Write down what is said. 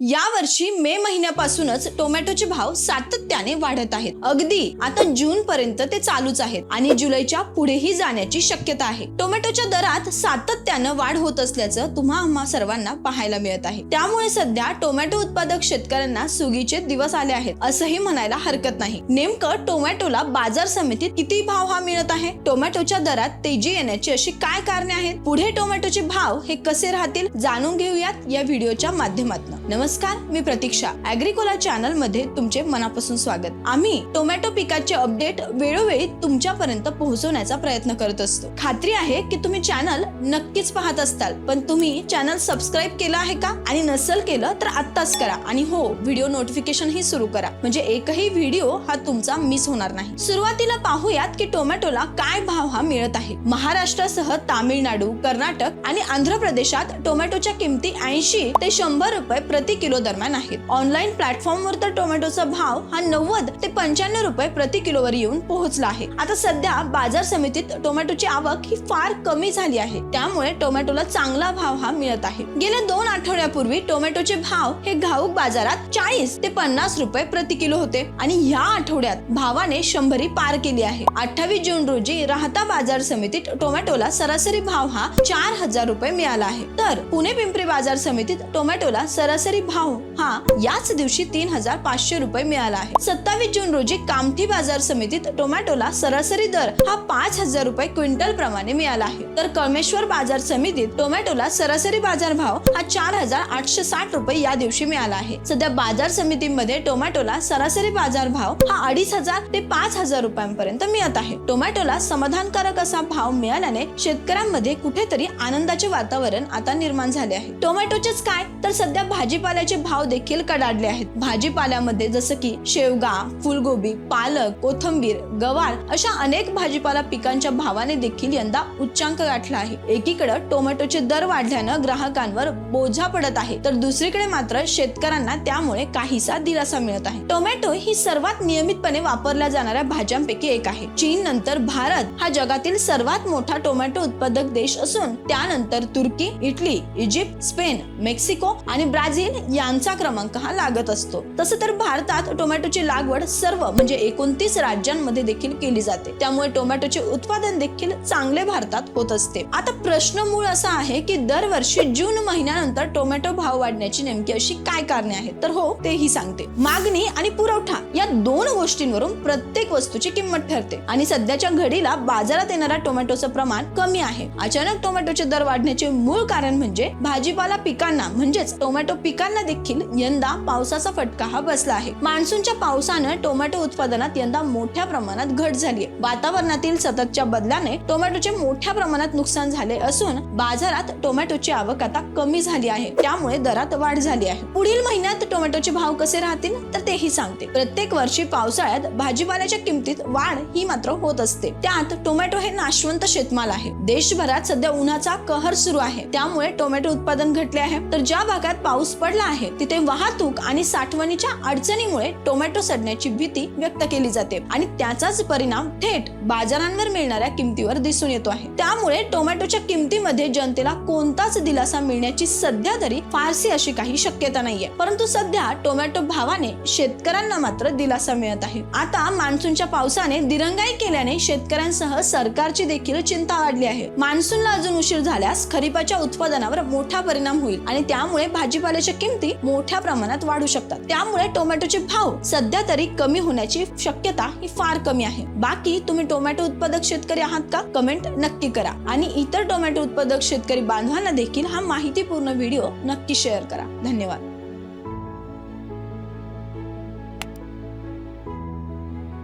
यावर्षी मे महिन्यापासूनच टोमॅटोचे भाव सातत्याने वाढत आहेत. अगदी आता जून पर्यंत ते चालूच आहेत आणि जुलैच्या पुढेही जाण्याची शक्यता आहे. टोमॅटोच्या दरात सातत्यानं वाढ होत असल्याचं तुम्हा आम्हा सर्वांना पाहायला मिळत आहे. त्यामुळे सध्या टोमॅटो उत्पादक शेतकऱ्यांना सुगीचे दिवस आले आहेत असंही म्हणायला हरकत नाही. नेमकं टोमॅटोला बाजार समितीत किती भाव हा मिळत आहे? टोमॅटोच्या दरात तेजी येण्याची अशी काय कारणे आहेत? पुढे टोमॅटोचे भाव हे कसे राहतील? जाणून घेऊयात या व्हिडिओच्या माध्यमातून. नमस्कार. मी प्रतीक्षा. अॅग्रिकोला चॅनलमध्ये तुमचे मनापासून स्वागत. आम्ही टोमॅटो पिकाचे अपडेट वेळोवेळी तुमच्यापर्यंत पोहोचवण्याचा प्रयत्न करत असतो. खात्री आहे की तुम्ही चॅनल नक्कीच पाहत असताल पण तुम्ही चॅनल सबस्क्राईब केलं आहे का आणि नसल केलं तर आत्ताच करा आणि हो व्हिडिओ नोटिफिकेशन ही सुरू करा. म्हणजे एकही व्हिडिओ हा तुमचा मिस होणार नाही. सुरुवातीला पाहूयात की टोमॅटोला काय भाव हा मिळत आहे. महाराष्ट्रासह तामिळनाडू कर्नाटक आणि आंध्र प्रदेशात टोमॅटोच्या किमती ऐंशी ते शंभर रुपये प्रति किलो दरम्यान आहेत. ऑनलाईन प्लॅटफॉर्मवर तर टोमॅटोचा भाव हा नव्वद ते पंच्याण्णव रुपये प्रति किलोवर येऊन पोहोचला आहे. आता सध्या बाजार समितीत टोमॅटोची आवक ही फार कमी झाली आहे. त्यामुळे टोमॅटोला चांगला भाव हा मिळत आहे. गेल्या दोन आठवड्यापूर्वी टोमॅटोचे भाव हे घाऊक बाजारात चाळीस ते पन्नास रुपये प्रति किलो होते. आणि ह्या आठवड्यात भावाने शंभरी पार केली आहे. अठ्ठावीस जून रोजी राहता बाजार समितीत टोमॅटोला सरासरी भाव हा चार हजार रुपये मिळाला आहे. तर पुणे पिंपरी बाजार समितीत टोमॅटोला सरासरी भाव हा याच दिवशी तीन हजार पाचशे रुपये मिळाला आहे. सत्तावीस जून रोजी कामठी बाजार समितीत टोमॅटोला सरासरी दर हा पाच हजार रुपये क्विंटल प्रमाणे मिळाला आहे. तर कळमेश्वर बाजार समितीत टोमॅटोला सरासरी बाजार भाव हा चार हजार आठशे साठ रुपये या दिवशी मिळाला आहे. सध्या बाजार समितीमध्ये टोमॅटोला सरासरी बाजार भाव हा अडीच हजार ते पाच हजार रुपयांपर्यंत मिळत आहे. टोमॅटोला समाधानकारक असा भाव मिळाल्याने शेतकऱ्यांमध्ये कुठेतरी आनंदाचे वातावरण आता निर्माण झाले आहे. टोमॅटोचेच काय? तर सध्या भाजीपाला भाजीपाल्याचे भाव देखील कडाडले आहेत. भाजीपाल्यामध्ये जसं की शेवगा फुलगोबी पालक कोथंबीर गवार अशा अनेक भाजीपाला पिकांच्या भावाने देखील यंदा उच्चांक गाठला आहे. एकीकडे टोमॅटोचे दर वाढल्यानं ग्राहकांवर बोझा पडत आहे तर दुसरीकडे मात्र शेतकऱ्यांना त्यामुळे काहीसा दिलासा मिळत आहे. टोमॅटो ही सर्वात नियमितपणे वापरल्या जाणाऱ्या भाज्यांपैकी एक आहे. चीन नंतर भारत हा जगातील सर्वात मोठा टोमॅटो उत्पादक देश असून त्यानंतर तुर्की इटली इजिप्त स्पेन मेक्सिको आणि ब्राझील यांचा क्रमांक हा लागत असतो. तसं तर भारतात टोमॅटोची लागवड सर्व म्हणजे एकोणतीस राज्यांमध्ये देखील केली जाते. त्यामुळे टोमॅटोचे उत्पादन देखील चांगले भारतात होत असते. आता प्रश्न मूळ असा आहे की दरवर्षी जून महिन्यानंतर टोमॅटो भाव वाढण्याची नेमकी अशी काय कारणे आहेत? तर हो तेही सांगते. मागणी आणि पुरवठा या दोन गोष्टींवरून प्रत्येक वस्तूची किंमत ठरते. आणि सध्याच्या घडीला बाजारात येणाऱ्या टोमॅटोचं प्रमाण कमी आहे. अचानक टोमॅटोचे दर वाढण्याचे मूळ कारण म्हणजे भाजीपाला पिकांना म्हणजेच टोमॅटो पिकांना देखील यंदा पावसाचा फटका हा बसला आहे. मान्सूनच्या पावसानं टोमॅटो उत्पादनात यंदा मोठ्या प्रमाणात घट झाली आहे वातावरणातील सततच्या बदलाने टोमॅटोचे मोठ्या प्रमाणात नुकसान झाले असून बाजारात टोमॅटोची आवक आता कमी झाली आहे. त्यामुळे दरात वाढ झाली आहे. पुढील महिन्यात टोमॅटोचे भाव कसे राहतील? तर तेही सांगते. प्रत्येक वर्षी पावसाळ्यात भाजीपाल्याच्या किमतीत वाढ ही मात्र होत असते. त्यात टोमॅटो हे नाशवंत शेतमाल आहे. देशभरात सध्या उन्हाचा कहर सुरू आहे. त्यामुळे टोमॅटो उत्पादन घटले आहे. तर ज्या भागात पाऊस पडला आहे तिथे वाहतूक आणि साठवणीच्या अडचणीमुळे टोमॅटो सडण्याची भीती व्यक्त केली जाते. आणि त्याचाच परिणाम थेट बाजारांवर मिळणाऱ्या किमतीवर दिसून येतो आहे. त्यामुळे टोमॅटोच्या किमतीमध्ये जनतेला कोणताच दिलासा मिळण्याची सध्या तरी फारशी अशी काही शक्यता नाहीये. परंतु सध्या टोमॅटो भावाने शेतकऱ्यांना मात्र दिलासा मिळत आहे. आता मान्सूनच्या पावसाने दिरंगाई केल्याने शेतकऱ्यांसह सरकारची देखील चिंता वाढली आहे. मान्सूनला अजून उशीर झाल्यास खरीपाच्या उत्पादनावर मोठा परिणाम होईल आणि त्यामुळे भाजीपाल्याच्या किमती मोठ्या प्रमाणात वाढू शकतात. त्यामुळे टोमॅटोचे भाव सध्या तरी कमी होण्याची शक्यता ही फार कमी आहे. बाकी तुम्ही टोमॅटो उत्पादक शेतकरी आहात का? कमेंट नक्की करा. आणि इतर टोमॅटो उत्पादक शेतकरी बांधवांना देखील हा माहितीपूर्ण व्हिडिओ नक्की शेअर करा. धन्यवाद.